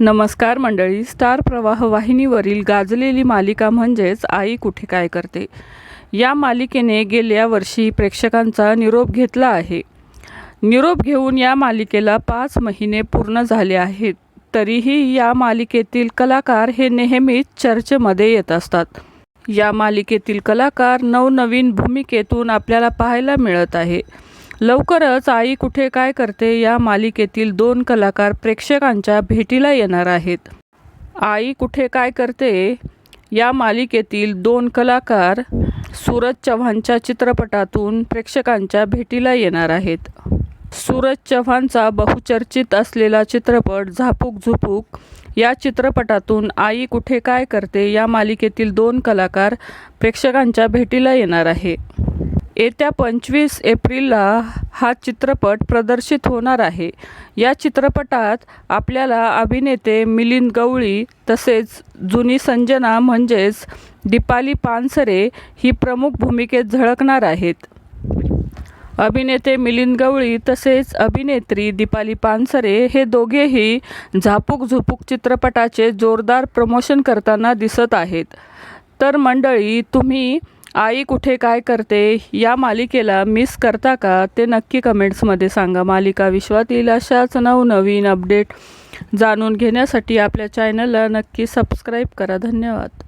नमस्कार मंडळी स्टार प्रवाह वाहिनीवरील गाजलेली मालिका म्हणजेच आई कुठे काय करते? या मालिकेने गेल्या वर्षी प्रेक्षकांचा निरोप घेतला आहे. निरोप घेऊन या मालिकेला पाच महिने पूर्ण झाले आहेत तरीही या मालिकेतील कलाकार हे नेहमीच चर्चेमध्ये येत असतात. या मालिकेतील कलाकार नवनवीन भूमिकेतून आपल्याला पाहायला मिळत आहे. लवकरच आई कुठे काय करते या मालिकेतील दोन कलाकार प्रेक्षकांच्या भेटीला येणार आहेत. आई कुठे काय करते या मालिकेतील दोन कलाकार सूरज चव्हाणच्या चित्रपटातून प्रेक्षकांच्या भेटीला येणार आहेत. सूरज चव्हाणचा बहुचर्चित असलेला चित्रपट झापूक झुपूक या चित्रपटातून आई कुठे काय करते या मालिकेतील दोन कलाकार प्रेक्षकांच्या भेटीला येणार आहे. येत्या पंचवीस एप्रिलला हा चित्रपट प्रदर्शित होणार आहे. या चित्रपटात आपल्याला अभिनेते मिलिंद गवळी तसेच जुनी संजना म्हणजेच दीपाली पानसरे ही प्रमुख भूमिकेत झळकणार आहेत. अभिनेते मिलिंद गवळी तसेच अभिनेत्री दीपाली पानसरे हे दोघेही झापूक झुपूक चित्रपटाचे जोरदार प्रमोशन करताना दिसत आहेत. तर मंडळी तुम्ही आई कुठे काय करते या मालिकेला मिस करता का ते नक्की कमेंट्समध्ये सांगा. मालिका विश्वातील अशाच नवनवीन अपडेट जाणून घेण्यासाठी आपल्या चॅनलला नक्की सबस्क्राईब करा. धन्यवाद.